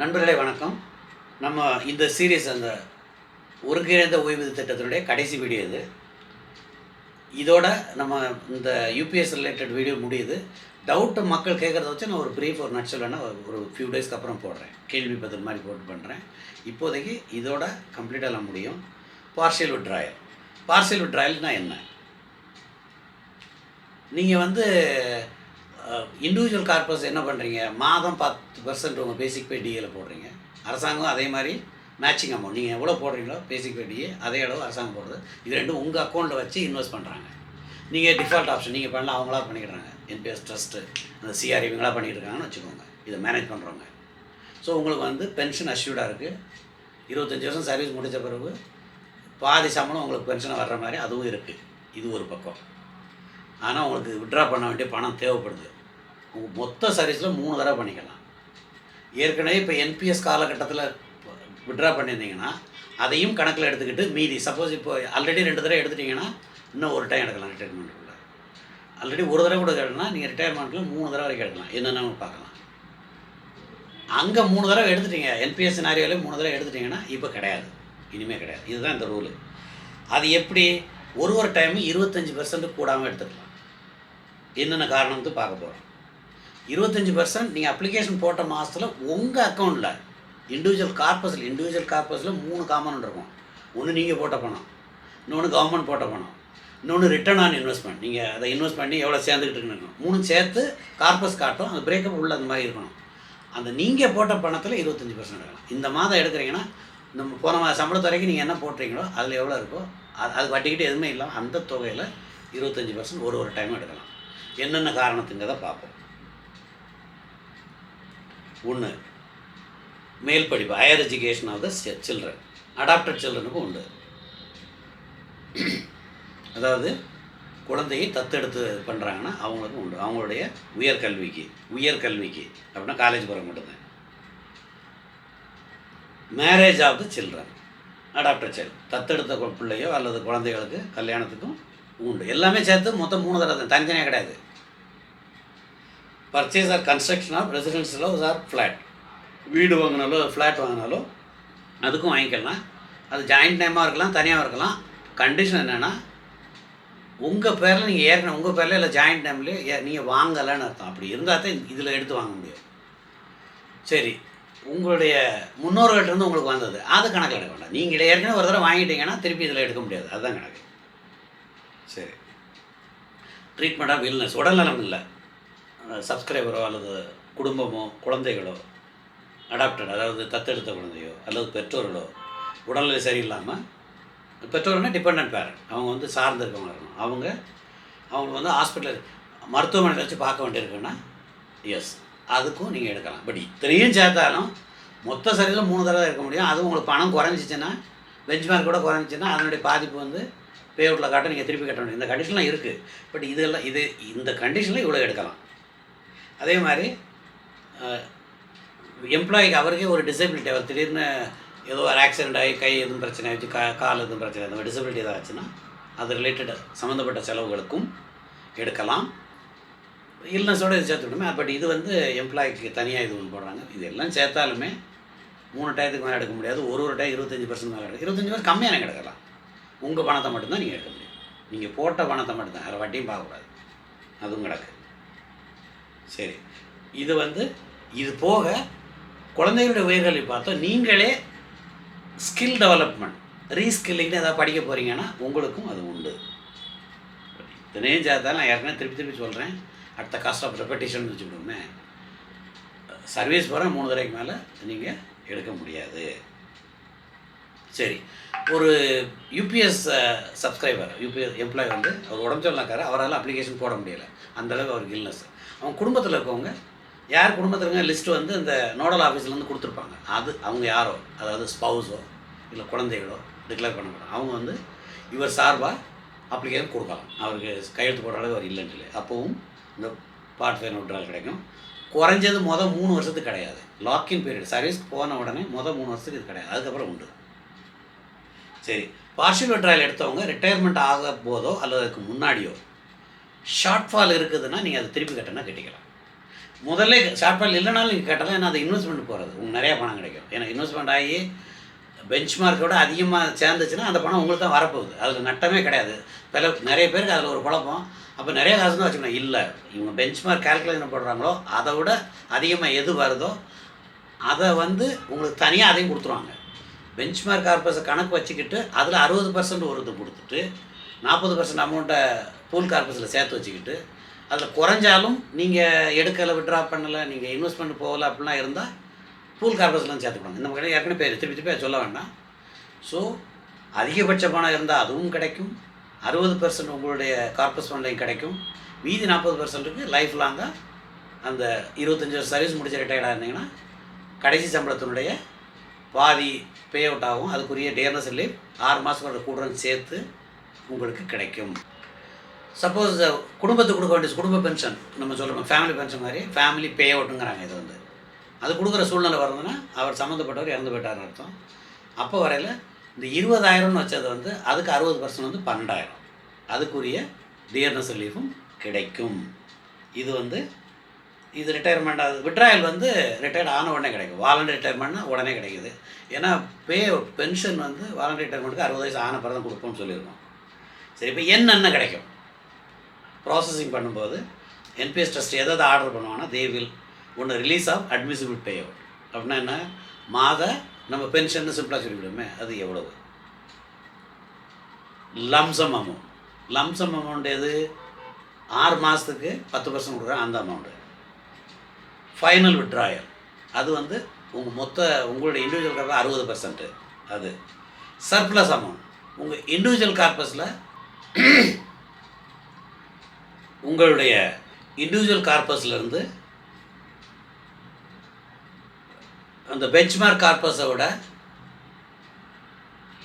நண்பர்களே வணக்கம். நம்ம இந்த சீரியஸ் அந்த ஒருங்கிணைந்த ஓய்வூதிய திட்டத்தினுடைய கடைசி வீடியோ இது. இதோட நம்ம இந்த யூபிஎஸ் ரிலேட்டட் வீடியோ முடியுது. டவுட்டு மக்கள் கேட்குறத வச்சு நான் ஒரு ப்ரீஃப் ஒரு நட்சல் வேணால் ஒரு ஃபியூ டேஸ்க்கு அப்புறம் போடுறேன். கேள்வி பதில் மாதிரி போட்டு பண்ணுறேன் இப்போதைக்கு இதோட கம்ப்ளீட்டாக எல்லாம் முடியும். பார்சியல் விட்ராயல் பார்சியல் விட்ராயல்னால் என்ன? நீங்கள் வந்து இண்டிவிஜுவல் கார்பஸ் என்ன பண்ணுறீங்க மாதம் பத்து பர்சன்ட் உங்கள் பேசிக் பே டிஏல போடுறீங்க. அரசாங்கம் அதே மாதிரி மேட்சிங் அமௌண்ட் நீங்கள் எவ்வளோ போடுறீங்களோ பேசிக் பே டிஏ அதே அளவு அரசாங்கம் போடுறது இது ரெண்டும் உங்கள் அக்கௌண்ட்டில் வச்சு இன்வெஸ்ட் பண்ணுறாங்க நீங்கள் டிஃபால்ட் ஆப்ஷன் நீங்கள் பண்ணலாம் அவங்களா பண்ணிக்கிறாங்க என்பிஎஸ் ட்ரஸ்ட்டு அந்த சிஆர் இவங்களா பண்ணிட்டு இருக்காங்கன்னு வச்சுக்கோங்க. இதை மேனேஜ் பண்ணுறவங்க ஸோ உங்களுக்கு வந்து பென்ஷன் அஷ்யூர்டாக இருக்குது இருபத்தஞ்சி வருஷம் சர்வீஸ் முடித்த பிறகு பாதி சம்பளம் உங்களுக்கு பென்ஷன் வர்ற மாதிரி அதுவும் இருக்குது இது ஒரு பக்கம். ஆனால் உங்களுக்கு விட்ரா பண்ண வேண்டிய பணம் தேவைப்படுது. உங்கள் மொத்த சர்வீஸில் மூணு தடவை பண்ணிக்கலாம். ஏற்கனவே இப்போ என்பிஎஸ் காலகட்டத்தில் விட்ரா பண்ணியிருந்தீங்கன்னா அதையும் கணக்கில் எடுத்துக்கிட்டு மீதி சப்போஸ் இப்போ ஆல்ரெடி ரெண்டு தடவை எடுத்துட்டிங்கன்னா இன்னும் ஒரு டைம் எடுக்கலாம் ரிட்டைர்மெண்ட்டுக்குள்ள ஆல்ரெடி ஒரு தடவை கூட கேட்டனா நீங்கள் ரிட்டையர்மெண்ட்டில் மூணு தடவை வரைக்கும் எடுக்கலாம். என்னென்னு பார்க்கலாம். அங்கே மூணு தடவை எடுத்துட்டீங்க என்பிஎஸ் சினாரியோலே மூணு தடவை எடுத்துட்டிங்கன்னா இப்போ கிடையாது. இனிமேல் கிடையாது. இதுதான் இந்த ரூலு அது எப்படி? ஒரு ஒரு டைமும் இருபத்தஞ்சி பர்சன்ட் கூடாமல் எடுத்துக்கலாம். என்னென்ன காரணம்னு பார்க்க போகிறோம் இருபத்தஞ்சி பர்சன்ட் நீங்கள் அப்ளிகேஷன் போட்ட மாதத்தில் உங்கள் அக்கௌண்ட்டில் இண்டிவிஜுவல் கார்பஸில் இண்டிவிஜுவல் கார்பஸில் மூணு காமன் இருக்கும். ஒன்று நீங்கள் போட்ட பணம் இன்னொன்று கவர்மெண்ட் போட்ட பணம் இன்னொன்று ரிட்டர்ன் ஆன் இன்வெஸ்ட்மெண்ட் நீங்கள் அதை இன்வெஸ்ட் பண்ணி எவ்வளோ சேர்ந்துக்கிட்டு இருக்கணும் மூணு சேர்த்து கார்பஸ் காட்டும் அந்த பிரேக்கப் உள்ள அந்த மாதிரி இருக்கணும். அந்த நீங்கள் போட்ட பணத்தில் இருபத்தஞ்சி பர்சன்ட் எடுக்கலாம். இந்த மாதம் எடுக்கிறீங்கன்னா நம்ம போன மாதம் சம்பளத்து வரைக்கும் நீங்கள் என்ன போட்டுறீங்களோ அதில் எவ்வளோ இருக்கோ அது அது வட்டிக்கிட்டு எதுவுமே இல்லாமல் அந்த தொகையில் இருபத்தஞ்சி பர்சன்ட் ஒரு ஒரு டைம் எடுக்கலாம். என்னென்ன காரணத்துங்கிறத பார்ப்போம். ஒன்று மேல் படிப்பு higher education of the children adopted சில்ட்ரனுக்கும் உண்டு. அதாவது குழந்தையை தத்தெடுத்து பண்ணுறாங்கன்னா அவங்களுக்கும் உண்டு. அவங்களுடைய உயர்கல்விக்கு உயர்கல்விக்கு அப்படின்னா காலேஜ் போகிற மட்டும்தான். Marriage of the children adopted child தத்தெடுத்த பிள்ளையோ அல்லது குழந்தைகளுக்கு கல்யாணத்துக்கும் உண்டு. எல்லாமே சேர்த்து மொத்தம் மூணு தடவை தான். தனித்தனியாக கிடையாது. பர்ச்சேஸ் ஆர் கன்ஸ்ட்ரக்ஷன் ஆஃப் ரெசிடென்ஷியலோ ஆர் ஃப்ளாட் வீடு வாங்கினாலோ ஃப்ளாட் வாங்கினாலோ அதுக்கும் வாங்கிக்கலாம். அது ஜாயிண்ட் நேமாக இருக்கலாம் தனியாக இருக்கலாம். கண்டிஷன் என்னென்னா உங்கள் பேரில் நீங்கள் ஏற்கனவே உங்கள் பேரில் இல்லை ஜாயிண்ட் நேம்லேயே நீங்கள் வாங்கலைன்னு அர்த்தம். அப்படி இருந்தால் தான் இதில் எடுத்து வாங்க முடியும். சரி உங்களுடைய முன்னோர்கள்ட்டருந்து உங்களுக்கு வந்தது. அது கணக்கில் எடுக்க வேண்டாம். நீங்கள் ஏற்கனவே ஒரு தடவை வாங்கிட்டீங்கன்னா திருப்பி இதில் எடுக்க முடியாது. அதுதான் கணக்கு. சரி. ட்ரீட்மெண்ட் ஆஃப் இல்னஸ் உடல்நலம் இல்லை. சப்ஸ்கிரைபரோ அல்லது குடும்பமோ குழந்தைகளோ அடாப்டட் அதாவது தத்தெடுத்த குழந்தையோ அல்லது பெற்றோர்களோ உடல்நிலை சரியில்லாமல் பெற்றோர்னா டிபெண்ட் பேரண்ட் அவங்க வந்து சார்ந்து இருக்கவங்க இருக்கணும். அவங்க அவங்க வந்து ஹாஸ்பிட்டல் மருத்துவமனையில் வச்சு பார்க்க வேண்டியிருக்குன்னா எஸ் அதுக்கும் நீங்கள் எடுக்கலாம். பட் இத்தனையும் சேர்த்தாலும் மொத்த சரியில் மூணு தடவை இருக்க முடியும். அதுவும் உங்களுக்கு பணம் குறைஞ்சிச்சின்னா பெஞ்ச்மார்க் கூட குறைஞ்சிச்சின்னா அதனுடைய பாதிப்பு வந்து பே அவுட்டில் காட்ட நீங்கள் திருப்பி கட்ட முடியும். இந்த கண்டிஷன்லாம் இருக்குது பட் இதெல்லாம் இது இந்த கண்டிஷனில் இவ்வளோ எடுக்கலாம். அதே மாதிரி எம்ப்ளாய்க்கு அவருக்கே ஒரு டிசபிலிட்டி அவர் திடீர்னு ஏதோ ஒரு ஆக்சிடென்ட் ஆகி கை எதுவும் பிரச்சனை ஆச்சு கா கால் எதுவும் பிரச்சனை அந்த டிசபிலிட்டி ஏதாவது ஆச்சுன்னா அது ரிலேட்டட் சம்மந்தப்பட்ட செலவுகளுக்கும் எடுக்கலாம். இல்னஸோடு இது சேர்த்து விடுமே பட் இது வந்து எம்ப்ளாய்க்கு தனியாக இது ஒன்று போடுறாங்க. இது எல்லாம் சேர்த்தாலுமே மூணு டயத்துக்கு மேலே எடுக்க முடியாது ஒரு ஒரு டைம் இருபத்தஞ்சி பர்சன்ட் மேலே எடுக்க இருபத்தஞ்சி பர்சன்ட் கம்மியாக எனக்கு எடுக்கலாம். உங்கள் பணத்தை மட்டும்தான் நீங்கள் எடுக்க முடியும். நீங்கள் போட்ட பணத்தை மட்டும்தான் வேறு வட்டியும் பார்க்கக்கூடாது. அதுவும் கிடக்கு சரி. இது வந்து இது போக குழந்தைகளுடைய உயர்கல்வி பார்த்தோம் நீங்களே ஸ்கில் டெவலப்மெண்ட் ரீஸ்கில்லிங்னு ஏதாவது படிக்க போகிறீங்கன்னா உங்களுக்கும் அது உண்டு. இத்தனையும் சேர்த்தாலும் நான் ஏற்கனவே திருப்பி திருப்பி சொல்கிறேன் அடுத்த காஸ்ட் ஆஃப் ரெப்படேஷன் வச்சுக்கிடுவோமே சர்வீஸ் போகிற மூணு தடவைக்கு மேலே நீங்கள் எடுக்க முடியாது. சரி. ஒரு யூபிஎஸ் சப்ஸ்கிரைபர் யூபிஎஸ் எம்ப்ளாய் வந்து அவர் உடம்பு சொல்லாக்காரு அவரால் அப்ளிகேஷன் போட முடியலை. அந்தளவுக்கு அவருக்கு இல்னஸ் அவங்க குடும்பத்தில் இருக்கவங்க யார் குடும்பத்தில் இருக்க லிஸ்ட்டு வந்து இந்த நோடல் ஆஃபீஸ்லேருந்து கொடுத்துருப்பாங்க. அது அவங்க யாரோ அதாவது ஸ்பவுஸோ இல்லை குழந்தைகளோ டிக்ளேர் பண்ண அவங்க வந்து இவர் சார்பாக அப்ளிகேஷன் கொடுக்கலாம். அவருக்கு கையெழுத்து போடுற அளவு அவர் இல்லைன்னு இல்லை அப்போவும் இந்த பார்ட் ஃபைவ் விட்ரால் கிடைக்கும். குறைஞ்சது மொதல் மூணு வருஷத்துக்கு கிடையாது. லாக்இன் பீரியட் சர்வீஸ் போன உடனே மொதல் மூணு வருஷத்துக்கு இது கிடையாது. அதுக்கப்புறம் உண்டு. சரி. பார்ஷியல் விட்ராயல் எடுத்தவங்க ரிட்டையர்மெண்ட் ஆக போதோ அல்லது அதுக்கு முன்னாடியோ ஷார்ட் ஃபால் இருக்குதுன்னா நீங்கள் அதை திருப்பி கட்டினா கட்டிக்கலாம். முதல்ல ஷார்ட்ஃபால் இல்லைனாலும் நீங்கள் கேட்டாலும் ஏன்னா அது இன்வெஸ்ட்மெண்ட் போகிறது உங்களுக்கு நிறையா பணம் கிடைக்கும். ஏன்னா இன்வெஸ்ட்மெண்ட் ஆகி பெஞ்ச் மார்க்கோட அதிகமாக சேர்ந்துச்சுன்னா அந்த பணம் உங்களுக்கு தான் வரப்போகுது. அதில் நட்டமே கிடையாது. பல நிறைய பேருக்கு அதில் ஒரு குழப்பம். அப்போ நிறைய காசு தான் வச்சுக்கணும். இல்லை இவங்க பெஞ்ச் மார்க் கால்குலேஷன் போடுறாங்களோ அதை விட அதிகமாக எது வருதோ அதை வந்து உங்களுக்கு தனியாக அதையும் கொடுத்துருவாங்க. பெஞ்ச் மார்க் கார்பஸை கணக்கு வச்சுக்கிட்டு அதில் அறுபது பர்சன்ட் ஒரு இது கொடுத்துட்டு நாற்பது பர்சன்ட் அமௌண்ட்டை பூல் கார்பஸில் சேர்த்து வச்சுக்கிட்டு அதில் குறைஞ்சாலும் நீங்கள் எடுக்கலை விட்ரா பண்ணலை நீங்கள் இன்வெஸ்ட்மெண்ட் போகலை அப்படிலாம் இருந்தால் பூல் கார்பஸ்லாம் சேர்த்துக்கணும். இந்த மாதிரி ஏற்கனவே பேர் திருப்பி திருப்பி சொல்ல வேண்டாம். ஸோ அதிகபட்ச பணம் இருந்தால் அதுவும் கிடைக்கும். அறுபது பர்சன்ட் உங்களுடைய கார்பஸ் ஃபண்ட்லையும் கிடைக்கும். மீதி நாற்பது பர்சன்ட்டுக்கு லைஃப் லாங்காக அந்த இருபத்தஞ்சி வருஷம் சர்வீஸ் முடிச்சு ரிட்டையர்டாக இருந்தீங்கன்னா கடைசி சம்பளத்தினுடைய பாதி பே அவுட் ஆகும். அதுக்குரிய டேர்னஸ் லீவ் ஆறு மாதம் கூடுறன்னு சேர்த்து உங்களுக்கு கிடைக்கும். சப்போஸ் குடும்பத்துக்கு கொடுக்க வேண்டிய குடும்ப பென்ஷன் நம்ம சொல்கிறோம் ஃபேமிலி பென்ஷன் மாதிரி ஃபேமிலி பே அவுட்டுங்கிறாங்க இது வந்து. அது கொடுக்குற சூழ்நிலை வருதுன்னா அவர் சம்மந்தப்பட்டவர் இறந்து போயிட்டார்னு அர்த்தம். அப்போ வரையில் இந்த இருபதாயிரம்னு வச்சது வந்து அதுக்கு அறுபது பர்சன்ட் வந்து பன்னெண்டாயிரம். அதுக்குரிய டியர்னஸ் ரிலீஃபும் கிடைக்கும். இது வந்து இது ரிட்டையர்மெண்ட் ஆகுது விட்ராயல் வந்து ரிட்டையர்ட் ஆன உடனே கிடைக்கும். வாலண்டரி ரிட்டையர்மெண்ட்னா உடனே கிடைக்குது. ஏன்னா பே பென்ஷன் வந்து வாலண்டரி ரிட்டையர்மெண்ட்டுக்கு அறுபது வயசு ஆன பிறகு தான் கொடுப்போம்னு சொல்லியிருக்கோம். சரி இப்போ என்னென்ன கிடைக்கும்? ப்ராசஸிங் பண்ணும்போது என்பிஎஸ் ட்ரஸ்ட் எதாவது ஆர்டர் பண்ணுவாங்கன்னா தே வில் ஒன்று release of admissible pay out அப்படின்னா என்ன? மாத நம்ம பென்ஷன் சிம்பிளாக சொல்லிவிடுமே அது எவ்வளவு? லம்சம் அமௌண்ட் லம்சம் அமௌண்ட் எது? ஆறு மாதத்துக்கு பத்து பர்சன்ட் கொடுக்குறேன் அந்த அமௌண்ட்டு ஃபைனல் விட்ராயல் அது வந்து உங்கள் மொத்த உங்களுடைய இண்டிவிஜுவல் கார்பஸ் அறுபது பர்சன்ட்டு அது. சர்ப்ளஸ் அமௌண்ட் உங்கள் இண்டிவிஜுவல் கார்பஸில் உங்களுடைய இண்டிவிஜுவல் கார்பஸ்லேருந்து அந்த பெஞ்ச்மார்க் கார்பஸை விட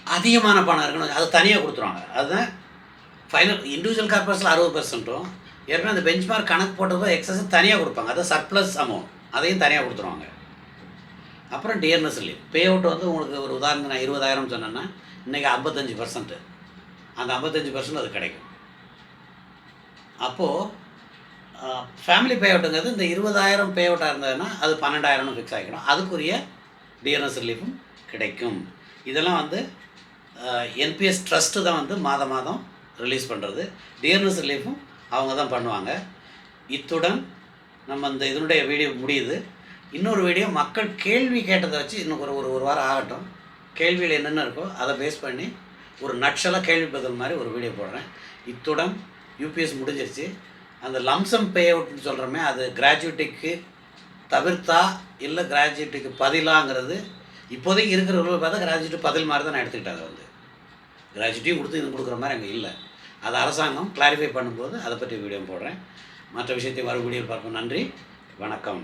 அதிகமான பணம் இருக்கணும். அது தனியாக கொடுத்துருவாங்க. அதுதான் ஃபைனல் இண்டிவிஜுவல் கார்பஸில் அறுபது பர்சன்ட்டும் ஏற்கனவே அந்த பெஞ்ச்மார்க் கணக்கு போட்டதோ எக்ஸஸ் தனியாக கொடுப்பாங்க. அது சர்ப்ளஸ் அமௌண்ட் அதையும் தனியாக கொடுத்துருவாங்க. அப்புறம் டியர்னஸ் லீவ் பே அவுட் வந்து உங்களுக்கு ஒரு உதாரணத்துக்கு நான் இருபதாயிரம் சொன்னேன்னா இன்றைக்கி ஐம்பத்தஞ்சு பர்சன்ட்டு அந்த ஐம்பத்தஞ்சு பர்சன்ட் அது கிடைக்கும். அப்போது ஃபேமிலி பே அவுட்டுங்கிறது இந்த இருபதாயிரம் பே அவுட்டாக இருந்ததுன்னா அது பன்னெண்டாயிரம்னு ஃபிக்ஸ் ஆகிக்கணும் அதுக்குரிய டிஎன்எஸ் ரிலீஃபும் கிடைக்கும். இதெல்லாம் வந்து என்பிஎஸ் ட்ரஸ்ட்டு தான் வந்து மாதம் மாதம் ரிலீஸ் பண்ணுறது டிஎன்எஸ் ரிலீஃபும் அவங்க தான் பண்ணுவாங்க. இத்துடன் நம்ம இந்த இதனுடைய வீடியோ முடியுது. இன்னொரு வீடியோ மக்கள் கேள்வி கேட்டதை வச்சு இன்னும் ஒரு ஒரு ஒரு வாரம் ஆகட்டும். கேள்வியில் என்னென்ன இருக்கோ அதை பேஸ் பண்ணி ஒரு நட்சலாக கேள்வி பதில் மாதிரி ஒரு வீடியோ போடுறேன். இத்துடன் யூபிஎஸ் முடிஞ்சிருச்சு. அந்த லம்சம் பே அவுட்னு சொல்கிறோமே அது கிராஜுவேட்டிக்கு தவிர்த்தா இல்லை கிராஜுவேட்டுக்கு பதிலாங்கிறது இப்போதைக்கு இருக்கிற ரூல் பார்த்தா கிராஜுவேட் பதில் மாதிரி தான் நான் எடுத்துக்கிட்டேன் அதை வந்து. கிராஜுவேட்டையும் கொடுத்து இது கொடுக்குற மாதிரி அங்கே இல்லை. அது அரசாங்கம் கிளாரிஃபை பண்ணும்போது அதை பற்றி வீடியோ போடுறேன். மற்ற விஷயத்தை மறுபடியும் வீடியோ பார்ப்போம். நன்றி. வணக்கம்.